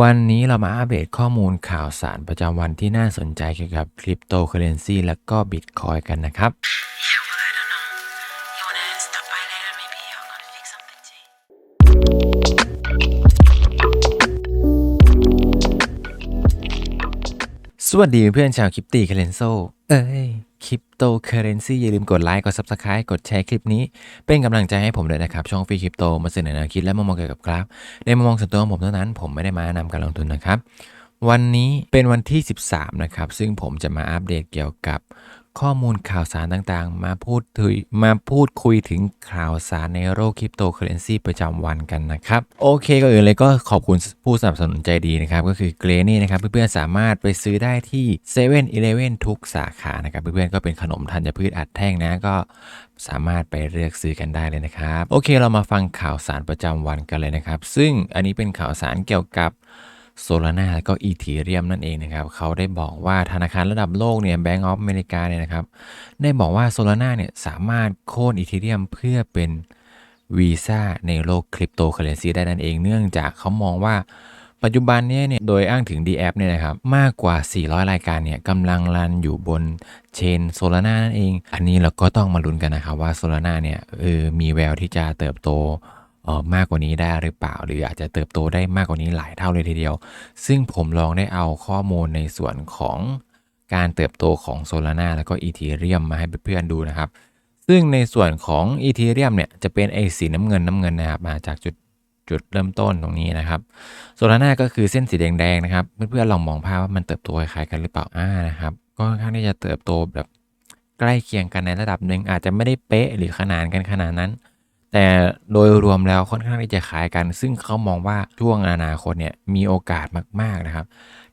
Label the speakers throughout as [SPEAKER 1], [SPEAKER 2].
[SPEAKER 1] วันนี้เรามาอัปเดตข้อมูลข่าวสารประจำวันที่น่าสนใจเกี่ยวกับคริปโตเคอเรนซีและก็บิตคอยกันนะครับ สวัสดีเพื่อนชาวคริปตีเคเรนโซ เอ้ย คริปโตเคอเรนซีอย่าลืมกดไลค์ กด Subscribe กดแชร์คลิปนี้ เป็นกำลังใจให้ผมด้วยนะครับ ช่องฟรีคริปโตมาเสนอแนวคิดและมุมมองเกี่ยวกับกราฟ ในมุมมองส่วนตัวของผมเท่านั้น ผมไม่ได้มานะนำการลงทุนนะครับ วันนี้เป็นวันที่ 13 นะครับ ซึ่งผมจะมาอัปเดตเกี่ยวกับ ข้อมูลข่าวสารต่างๆ มาพูดคุยมาพูดคุยถึงข่าวสารในโลกคริปโตเคอเรนซีประจำวันกันนะครับ โอเคก็อื่นเลยก็ขอบคุณผู้สนับสนุนใจดีนะครับ ก็คือเกรนี่นะครับ เพื่อนๆสามารถไปซื้อได้ที่7 e เ e ่ e อทุกสาขานะครับ เพื่อนๆก็เป็นขนมธัญพืชอัดแท่งนะก็สามารถไปเลือกซื้อกันได้เลยนะครับ โอเคเรามาฟังข่าวสารประจำวันกันเลยนะครับ ซึ่งอันนี้เป็นข่าวสารเกี่ยวกับ โซลาร่าและก็อีทีเรียมนั่นเองนะครับเขาได้บอกว่าธนาคารระดับโลกเนี่ยแบงก์ออฟอเมริกาเนี่ยนะครับได้บอกว่าโซลาร่าเนี่ยสามารถโค่นอีทีเรียมเพื่อเป็นวีซ่าในโลกคริปโตเคอเรนซีได้นั่นเองเนื่องจากเขามองว่าปัจจุบันนี้เนี่ยโดยอ้างถึง d แอเนี่ยนะครับมากกว่า 400 รายการเนี่ยกำลังรันอยู่บนเชนโซลาร่านั่นเอง อันนี้เราก็ต้องมาลุ้นกันนะครับว่าโซลาร่าเนี่ยเออมีแววที่จะเติบโต มากกว่านี้ได้หรือเปล่า หรืออาจจะเติบโตได้มากกว่านี้หลายเท่าเลยทีเดียว ซึ่งผมลองได้เอาข้อมูลในส่วนของการเติบโตของโซลาร่าแล้วก็อีทีเรียมมาให้เพื่อนๆดูนะครับ ซึ่งในส่วนของอีทีเรียมเนี่ยจะเป็นไอสีน้ำเงินน้ำเงินนะครับมาจากจุดจุดเริ่มต้นตรงนี้นะครับโซลาร่าก็คือเส้นสีแดงๆนะครับ เพื่อนๆลองมองภาพว่ามันเติบโตคล้ายๆกันหรือเปล่าอ่านะครับก็ค่อนข้างที่จะเติบโตแบบใกล้เคียงกันในระดับหนึ่งอาจจะไม่ได้เป๊ะหรือขนานกันขนาดนั้น แต่โดยรวมแล้วค่อนข้างที่จะคล้ายกัน ซึ่งเขามองว่าช่วงอนาคตเนี่ยมีโอกาสมาก ๆ นะครับ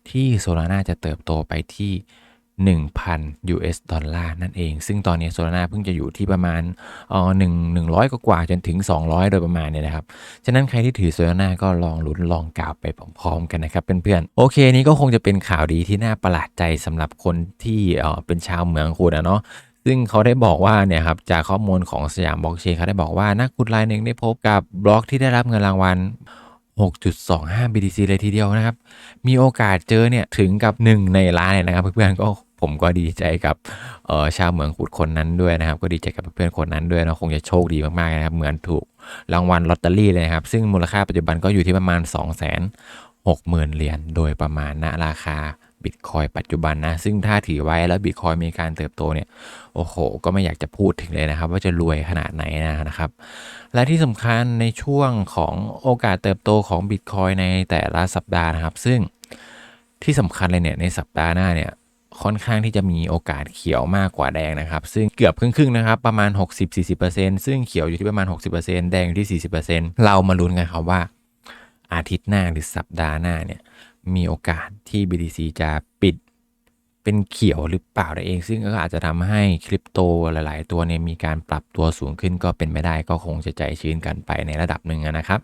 [SPEAKER 1] ที่โซลาร่าจะเติบโตไปที่ 1,000 US ดอลลาร์นั่นเอง ซึ่งตอนนี้โซลาร่าเพิ่งจะอยู่ที่ประมาณเออหนึ่งหนึ่งร้อยกว่าจนถึง 200 โดยประมาณเนี่ยนะครับ ฉะนั้นใครที่ถือโซลาร่าก็ลองลุ้นลองกล่าวไปพร้อมๆกันนะครับเพื่อนๆ โอเค นี้ก็คงจะเป็นข่าวดีที่น่าประหลาดใจสำหรับคนที่เออเป็นชาวเมืองคุณอะเนาะ ซึ่งเขาได้บอกว่าเนี่ยครับจากข้อมูลของสยามบล็อกเชนเขาได้บอกว่านักขุดรายหนึ่งได้พบกับบล็อกที่ได้รับเงินรางวัล 6.25 BTC เลยทีเดียวนะครับ มีโอกาสเจอเนี่ยถึงกับ 1 ในล้านเลยนะครับ เพื่อนๆก็ผมก็ดีใจกับเออชาวเหมืองขุดคนนั้นด้วยนะครับ ก็ดีใจกับเพื่อนคนนั้นด้วยนะคงจะโชคดีมากๆนะครับ เหมือนถูกรางวัลลอตเตอรี่เลยนะครับ ซึ่งมูลค่าปัจจุบันก็อยู่ที่ประมาณ 2 6 0 0 0 0เหรียญโดยประมาณณราคา บิตคอยปัจจุบันนะ ซึ่งถ้าถือไว้แล้วบิตคอยมีการเติบโตเนี่ย โอ้โห ก็ไม่อยากจะพูดถึงเลยนะครับ ว่าจะรวยขนาดไหนนะครับ และที่สำคัญในช่วงของโอกาสเติบโตของบิตคอยในแต่ละสัปดาห์นะครับ ซึ่งที่สำคัญเลยเนี่ยในสัปดาห์หน้าเนี่ยค่อนข้างที่จะมีโอกาสเขียวมากกว่าแดงนะครับ ซึ่งเกือบครึ่งๆนะครับ ประมาณ 60-40%ซึ่งเขียวอยู่ที่ประมาณ 60%แดงอยู่ที่ 40%เรามาลุ้นกันครับว่าอาทิตย์หน้าหรือสัปดาห์หน้าเนี่ย มีโอกาสที่ BTC จะปิดเป็นเขียวหรือเปล่าได้เอง ซึ่งก็อาจจะทำให้คริปโตหลาย ๆ ตัวเนี่ยมีการปรับตัวสูงขึ้นก็เป็นไม่ได้ก็คงจะใจชื้นกันไปในระดับหนึ่งนะครับ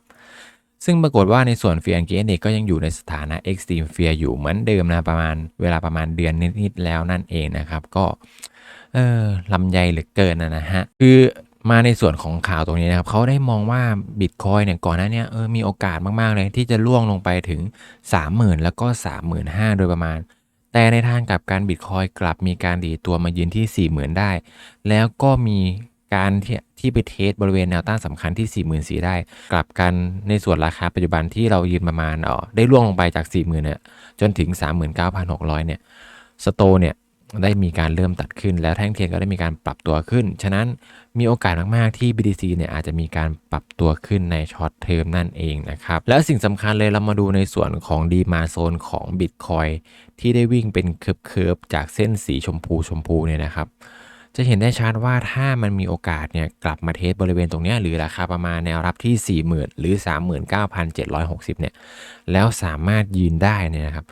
[SPEAKER 1] ซึ่งปรากฏว่าในส่วนเฟียร์เกนก็ยังอยู่ในสถานะ Extreme Fear อยู่เหมือนเดิมนะประมาณเวลาประมาณเดือนนิด ๆ แล้วนั่นเองนะครับ ก็เออลำไยเหลือเกินนะนะฮะ คือ มาในส่วนของข่าวตรงนี้นะครับเขาได้มองว่าบิตคอยเนี่ยก่อนหน้านี้เออมีโอกาสมาก ๆ เลยที่จะล่วงลงไปถึง 30,000 แล้วก็ 35,000 โดยประมาณ แต่ในทางกลับการบิตคอยกลับมีการดีตัวมายืนที่ 40,000 ได้ แล้วก็มีการที่ที่ไปเทสบริเวณแนวต้านสำคัญที่ 44,000ได้ กลับกันในส่วนราคาปัจจุบันที่เรายืนประมาณเออได้ล่วงลงไปจาก 40,000เนี่ยจนถึง 39,600เนี่ยสโตเนี่ย ได้มีการเริ่มตัดขึ้น แล้วแท่งเทียนก็ได้มีการปรับตัวขึ้น ฉะนั้นมีโอกาสมากๆที่ BTC เนี่ยอาจจะมีการปรับตัวขึ้นในช็อตเทอมนั่นเองนะครับ แล้วสิ่งสำคัญเลยเรามาดูในส่วนของดีมาโซนของ Bitcoin ที่ได้วิ่งเป็นเคิร์ฟๆจากเส้นสีชมพูชมพูเนี่ยนะครับจะเห็นได้ชัดว่าถ้ามันมีโอกาสเนี่ยกลับมาเทสบริเวณตรงนี้หรือราคาประมาณแนวรับที่ 40,000 หรือ 39,760 เนี่ยแล้วสามารถยืนได้เนี่ยนะครับ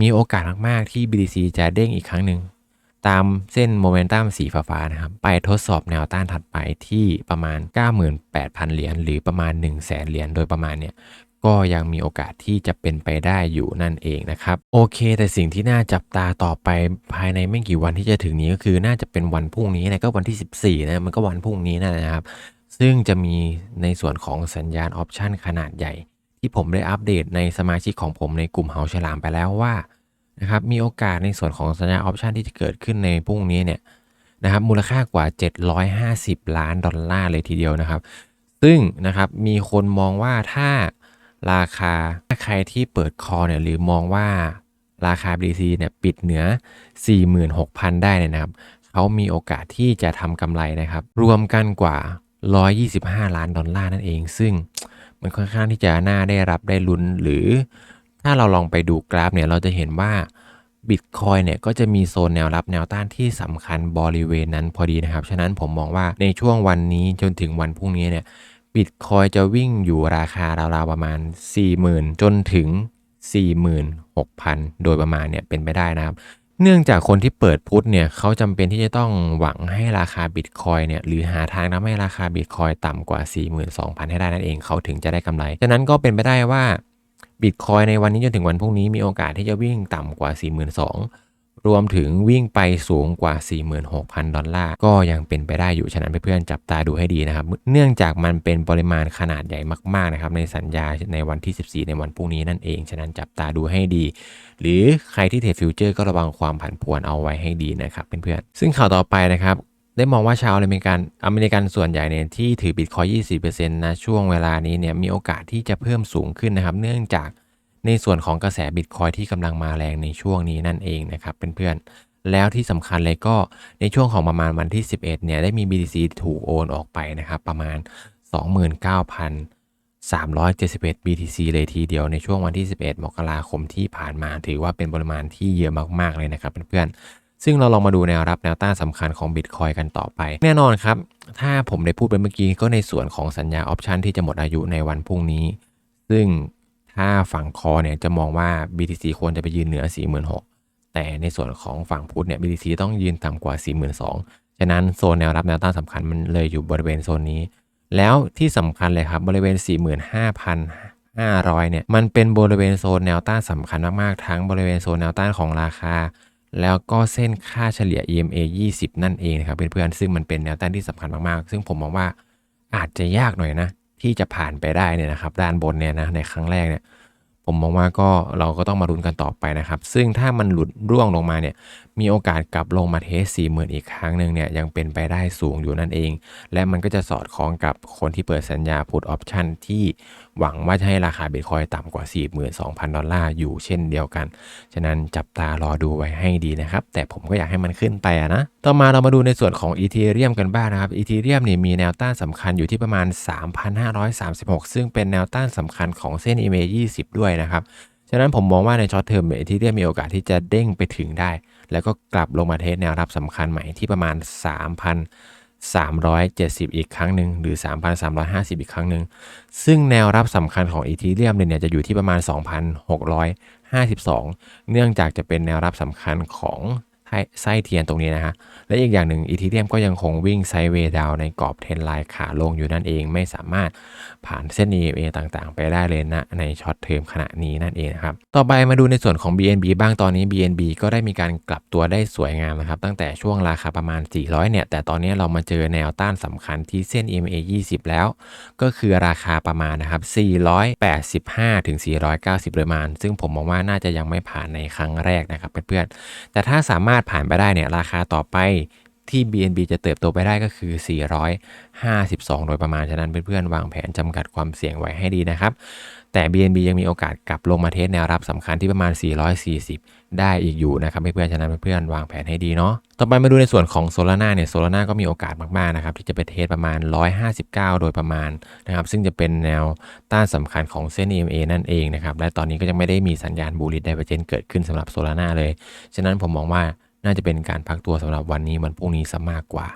[SPEAKER 1] มีโอกาสมาก ๆ ที่ BTC จะเด้งอีกครั้งหนึ่ง ตามเส้นโมเมนตัมสีฟ้าๆนะครับ ไปทดสอบแนวต้านถัดไปที่ประมาณ 98,000 เหรียญหรือประมาณ 1 0 0 0 0แสนเหรียญโดยประมาณเนี่ยก็ยังมีโอกาสที่จะเป็นไปได้อยู่นั่นเองนะครับ โอเค แต่สิ่งที่น่าจับตาต่อไปภายในไม่กี่วันที่จะถึงนี้ก็คือน่าจะเป็นวันพรุ่งนี้นะก็วันที่ 14นะมันก็วันพรุ่งนี้นั่นแหละนะครับ ซึ่งจะมีในส่วนของสัญญาณออปชันขนาดใหญ่ ที่ผมได้อัปเดตในสมาชิกของผมในกลุ่มเฮาฉลามไปแล้วว่า นะครับมีโอกาสในส่วนของสัญญาออปชันที่จะเกิดขึ้นในพรุ่งนี้เนี่ยนะครับมูลค่ากว่า 750 ล้านดอลลาร์เลยทีเดียวนะครับ ซึ่งนะครับมีคนมองว่าถ้าราคาถ้าใครที่เปิดคอเนี่ยหรือมองว่าราคา BTC เนี่ยปิดเหนือ 46,000 ได้เนี่ยนะครับ เขามีโอกาสที่จะทำกำไรนะครับ รวมกันกว่า 125 ล้านดอลลาร์นั่นเอง ซึ่งมันค่อนข้างที่จะน่าได้รับได้ลุ้นหรือ ถ้าเราลองไปดูกราฟเนี่ยเราจะเห็นว่าบิตคอยเนี่ยก็จะมีโซนแนวรับแนวต้านที่สำคัญบริเวณนั้นพอดีนะครับ ฉะนั้นผมมองว่าในช่วงวันนี้จนถึงวันพรุ่งนี้เนี่ยบิตคอยจะวิ่งอยู่ราคาราวๆประมาณ 40,000 จนถึง 46,000 โดยประมาณเนี่ยเป็นไปได้นะครับ เนื่องจากคนที่เปิดพุทธเนี่ยเขาจำเป็นที่จะต้องหวังให้ราคาบิตคอยเนี่ยหรือหาทางทำให้ราคาบิตคอยต่ำกว่า 42,000 ให้ได้นั่นเองเขาถึงจะได้กำไร ฉะนั้นก็เป็นไปได้ว่า บิตคอยในวันนี้จนถึงวันพรุ่งนี้มีโอกาสที่จะวิ่งต่ำกว่า 42,000 รวมถึงวิ่งไปสูงกว่า 46,000 ดอลลาร์ ก็ยังเป็นไปได้อยู่ ฉะนั้นเพื่อนๆจับตาดูให้ดีนะครับ เนื่องจากมันเป็นปริมาณขนาดใหญ่มากๆนะครับในสัญญาในวันที่ 14 ในวันพรุ่งนี้นั่นเอง ฉะนั้นจับตาดูให้ดี หรือใครที่เทรดฟิวเจอร์ก็ระวังความผันผวนเอาไว้ให้ดีนะครับเพื่อนๆซึ่งข่าวต่อไปนะครับ ได้มองว่าชาวอเมริกันอเมริกันส่วนใหญ่เนี่ยที่ถือบิตคอย20%นะช่วงเวลานี้เนี่ยมีโอกาสที่จะเพิ่มสูงขึ้นนะครับ เนื่องจากในส่วนของกระแสบิตคอยที่กำลังมาแรงในช่วงนี้นั่นเองนะครับเพื่อนๆแล้วที่สำคัญเลยก็ในช่วงของประมาณวันที่ 11เนี่ยได้มี BTC ถูกโอนออกไปนะครับประมาณ 29,371 BTC เลยทีเดียวในช่วงวันที่ 11 มกราคมที่ผ่านมา ถือว่าเป็นปริมาณที่เยอะมากๆเลยนะครับเพื่อนๆ ซึ่งเราลองมาดูแนวรับแนวต้านสำคัญของ Bitcoin กันต่อไป แน่นอนครับ ถ้าผมได้พูดไปเมื่อกี้ก็ในส่วนของสัญญาออปชันที่จะหมดอายุในวันพรุ่งนี้ ซึ่งถ้าฝั่งคอเนี่ยจะมองว่า BTC ควรจะไปยืนเหนือ 46,000 แต่ในส่วนของฝั่งพุทธเนี่ย BTC ต้องยืนต่ำกว่า 42,000 ฉะนั้นโซนแนวรับแนวต้านสำคัญมันเลยอยู่บริเวณโซนนี้ แล้วที่สำคัญเลยครับบริเวณ 45,500เนี่ยมันเป็นบริเวณโซนแนวต้านสำคัญมาก ๆ ทั้งบริเวณโซนแนวต้านของราคา แล้วก็เส้นค่าเฉลี่ย EMA 20 นั่นเองนะครับเพื่อนๆซึ่งมันเป็นแนวต้านที่สำคัญมากๆ ซึ่งผมมองว่าอาจจะยากหน่อยนะ ที่จะผ่านไปได้เนี่ยนะครับ ด้านบนเนี่ยนะในครั้งแรกเนี่ยผมมองว่าก็เราก็ต้องมาลุ้นกันต่อไปนะครับ ซึ่งถ้ามันหลุดร่วงลงมาเนี่ยมีโอกาสกลับลงมาเทส4 0,000อีกครั้งหนึ่งเนี่ยยังเป็นไปได้สูงอยู่นั่นเอง และมันก็จะสอดคล้องกับคนที่เปิดสัญญา Put Option ที่ หวังว่าจะให้ราคาบิตคอยต่ำกว่า 42,000 ดอลลาร์อยู่เช่นเดียวกัน ฉะนั้นจับตารอดูไว้ให้ดีนะครับ แต่ผมก็อยากให้มันขึ้นไปนะ ต่อมาเรามาดูในส่วนของ Ethereum กันบ้างนะครับ Ethereum เนี่ยมีแนวต้านสำคัญอยู่ที่ประมาณ 3,536 ซึ่งเป็นแนวต้านสำคัญของเส้น EMA 20 ด้วยนะครับฉะนั้นผมมองว่าในช็อตเทอมเอทีเรียมมีโอกาสที่จะเด้งไปถึงได้ แล้วก็กลับลงมาเทสแนวรับสำคัญใหม่ที่ประมาณ 3,000 370 อีกครั้งหนึ่งหรือ 3,350 อีกครั้งหนึ่งซึ่งแนวรับสำคัญของอีทีเรียมเนี่ยจะอยู่ที่ประมาณ 2,652 เนื่องจากจะเป็นแนวรับสำคัญของ ไส้เทียนตรงนี้นะฮะ และอีกอย่างหนึ่งอีทีเรียมก็ยังคงวิ่งไซด์เวย์ดาวในกรอบเทรนไลน์ขาลงอยู่นั่นเองไม่สามารถผ่านเส้น EMA ต่างๆ ไปได้เลยนะในช็อตเทอมขณะนี้นั่นเองนะครับ ต่อไปมาดูในส่วนของ BNB บ้างตอนนี้ BNB ก็ได้มีการกลับตัวได้สวยงามนะครับ ตั้งแต่ช่วงราคาประมาณ 400 เนี่ย แต่ตอนนี้เรามาเจอแนวต้านสำคัญที่เส้น EMA 20 แล้ว ก็คือราคาประมาณนะครับ 485 ถึง 490 ประมาณ ซึ่งผมมองว่าน่าจะยังไม่ผ่านในครั้งแรกนะครับเพื่อนๆแต่ถ้าสามารถผ่านไปได้เนี่ยราคาต่อไปที่ BNB จะเติบโตไปได้ก็คือ 452 โดยประมาณ ฉะนั้นเพื่อนๆ วางแผนจำกัดความเสี่ยงไว้ให้ดีนะครับ แต่ BNB ยังมีโอกาสกลับลงมาเทสแนวรับสำคัญที่ประมาณ 440 ได้อีกอยู่นะครับเพื่อนๆ ฉะนั้นเพื่อนๆ วางแผนให้ดีเนาะ ต่อไปมาดูในส่วนของโซลาร่าเนี่ยโซลาร่าก็มีโอกาสมากๆ นะครับ ที่จะไปเทสประมาณ 159 โดยประมาณนะครับ ซึ่งจะเป็นแนวต้านสำคัญของเส้น EMA นั่นเองนะครับ และตอนนี้ก็ยังไม่ได้มีสัญญาณบูลิดไดเวอร์เจนเกิดขึ้นสำหรับโซลาร่าเลย ฉะนั้นผมมองว่า น่าจะเป็นการพักตัวสำหรับวันนี้วันพรุ่งนี้ซะมากกว่า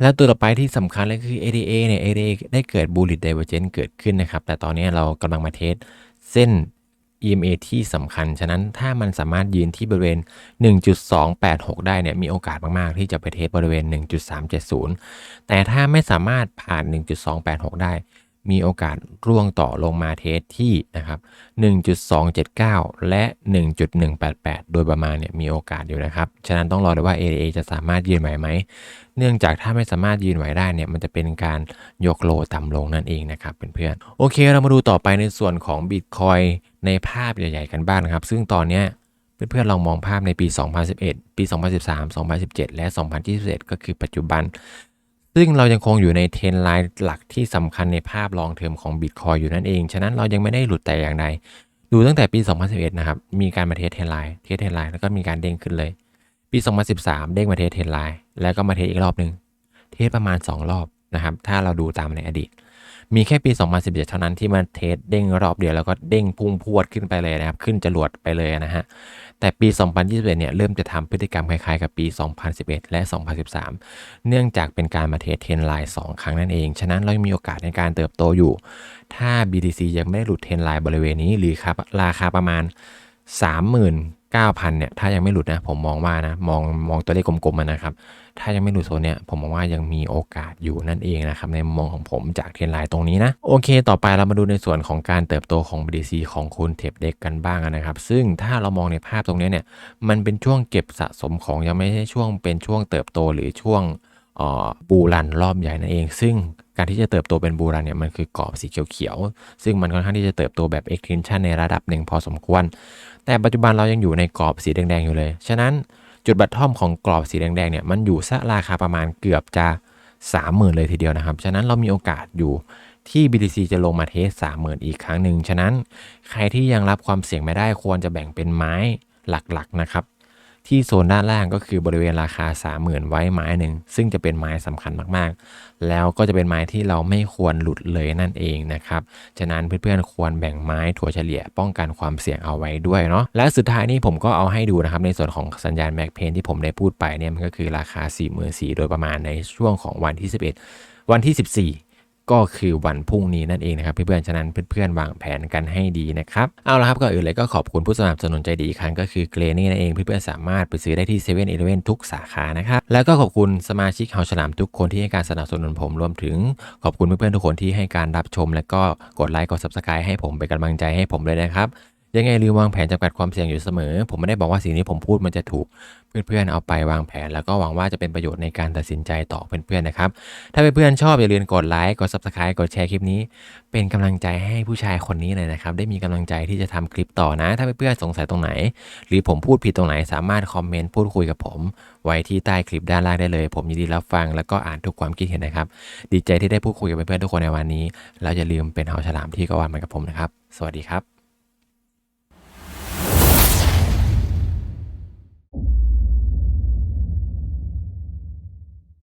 [SPEAKER 1] แล้วตัวต่อไปที่สำคัญเลยคือ ADA เนี่ย ADA ได้เกิด bullish divergence เกิดขึ้นนะครับ แต่ตอนนี้เรากำลังมาเทสเส้น EMA ที่สำคัญ ฉะนั้นถ้ามันสามารถยืนที่บริเวณ 1.286 ได้เนี่ย มีโอกาสมาก ๆ ที่จะไปเทสบริเวณ 1.370 แต่ถ้าไม่สามารถผ่าน 1.286 ได้ มีโอกาสร่วงต่อลงมาเทสที่นะครับ 1.279 และ 1.188 โดยประมาณเนี่ยมีโอกาสอยู่นะครับ ฉะนั้นต้องรอดูว่า ADA จะสามารถยืนไหวไหม เนื่องจากถ้าไม่สามารถยืนไหวได้เนี่ย มันจะเป็นการยกโลต่ำลงนั่นเองนะครับเพื่อนๆ โอเค เรามาดูต่อไปในส่วนของ Bitcoin ในภาพใหญ่ๆกันบ้างนะครับ ซึ่งตอนเนี้ยเพื่อนๆลองมองภาพในปี 2011 ปี 2013 2017 และ 2021 ก็คือปัจจุบัน ซึ่งเรายังคงอยู่ในเทรนไลน์หลักที่สำคัญในภาพลองเทอมของ Bitcoin อยู่นั่นเอง ฉะนั้นเรายังไม่ได้หลุดแต่อย่างใด ดูตั้งแต่ปี 2011 นะครับ มีการมาเทสเทรนไลน์เทสเทรนไลน์แล้วก็มีการเด้งขึ้นเลย ปี 2013 เด้งมาเทสเทรนไลน์แล้วก็มาเทสอีกรอบหนึ่งเทสประมาณ 2 รอบนะครับ ถ้าเราดูตามในอดีต มีแค่ปี 2017 เท่านั้นที่มาเทสเด้งรอบเดียวแล้วก็เด้งพุ่งพวดขึ้นไปเลยนะครับ ขึ้นจรวดไปเลยนะฮะ แต่ปี 2021 เนี่ยเริ่มจะทำพฤติกรรมคล้ายๆ กับปี 2011 และ 2013 เนื่องจากเป็นการมาเทสเทนไลน์2ครั้งนั่นเอง ฉะนั้นเรายังมีโอกาสในการเติบโตอยู่ ถ้า BTC ยังไม่ได้หลุดเทนไลน์บริเวณนี้ หรือครับราคาประมาณ 30,000 9,000เนี่ยถ้ายังไม่หลุดนะผมมองว่านะมองมองตัวเลขกลมๆมันนะครับ ถ้ายังไม่หลุดโซนเนี่ยผมมองว่ายังมีโอกาสอยู่นั่นเองนะครับในมุมมองของผมจากเทรนไลน์ตรงนี้นะ โอเค ต่อไปเรามาดูในส่วนของการเติบโตของ BTC ของคุณเทปเด็กกันบ้างนะครับ ซึ่งถ้าเรามองในภาพตรงนี้เนี่ยมันเป็นช่วงเก็บสะสมของยังไม่ใช่ช่วงเป็นช่วงเติบโตหรือช่วงเอ่อบูรันรอบใหญ่นั่นเอง ซึ่ง การที่จะเติบโตเป็นบูรันเนี่ยมันคือกรอบสีเขียวๆซึ่งมันค่อนข้างที่จะเติบโตแบบ extension ในระดับหนึ่งพอสมควร แต่ปัจจุบันเรายังอยู่ในกรอบสีแดงๆอยู่เลย ฉะนั้นจุดบัตทอมของกรอบสีแดงๆเนี่ยมันอยู่สักราคาประมาณเกือบจะ30,000 เลยทีเดียวนะครับ ฉะนั้นเรามีโอกาสอยู่ที่ BTC จะลงมาเทส 30,000 อีกครั้งหนึ่ง ฉะนั้นใครที่ยังรับความเสี่ยงไม่ได้ควรจะแบ่งเป็นไม้หลักๆนะครับ ที่โซนด้านล่างก็คือบริเวณราคา 30,000 ไว้ไม้หนึ่งซึ่งจะเป็นไม้สำคัญมากๆ แล้วก็จะเป็นไม้ที่เราไม่ควรหลุดเลยนั่นเองนะครับฉะนั้นเพื่อนๆควรแบ่งไม้ถั่วเฉลี่ยป้องกันความเสี่ยงเอาไว้ด้วยเนาะและสุดท้ายนี้ผมก็เอาให้ดูนะครับในส่วนของสัญญาณแม็กเพนที่ผมได้พูดไปเนี่ยมันก็คือราคา 44,000โดยประมาณในช่วงของวันที่ 11 วันที่ 14 ก็คือวันพรุ่งนี้นั่นเองนะครับเพื่อนๆ ฉะนั้นเพื่อนๆ วางแผนกันให้ดีนะครับ เอาละครับก่อนอื่นเลยก็ขอบคุณผู้สนับสนุนใจดีอีกครั้งก็คือเกรนี่นั่นเองเพื่อนๆ สามารถไปซื้อได้ที่เซเว่นอีเลฟเว่นทุกสาขานะครับ แล้วก็ขอบคุณสมาชิกเฮาฉลามทุกคนที่ให้การสนับสนุนผมรวมถึง ขอบคุณเพื่อนๆ ทุกคนที่ให้การรับชม และก็กดไลค์กดซับสไครต์ให้ผมเป็นกำลังใจให้ผมเลยนะครับ ยังไงลืมวางแผนจำกัดความเสี่ยงอยู่เสมอ ผมไม่ได้บอกว่าสิ่งที่ผมพูดมันจะถูกเพื่อนๆเอาไปวางแผน แล้วก็หวังว่าจะเป็นประโยชน์ในการตัดสินใจต่อเพื่อนๆนะครับ ถ้าเพื่อนๆชอบอย่าลืมกดไลค์กด subscribe กดแชร์คลิปนี้ เป็นกำลังใจให้ผู้ชายคนนี้เลยนะครับ ได้มีกำลังใจที่จะทำคลิปต่อนะ ถ้าเพื่อนๆสงสัยตรงไหน หรือผมพูดผิดตรงไหนสามารถคอมเมนต์พูดคุยกับผม ไว้ที่ใต้คลิปด้านล่างได้เลย ผมยินดีรับฟังแล้วก็อ่านทุกความคิดเห็นนะครับ ดีใจที่ได้พูดคุยกับเพื่อนๆทุกคนในวันนี้แล้วอย่าลืมเป็นเฮาฉลามที่กวันเหมือนกับผมนะครับ สวัสดีครับ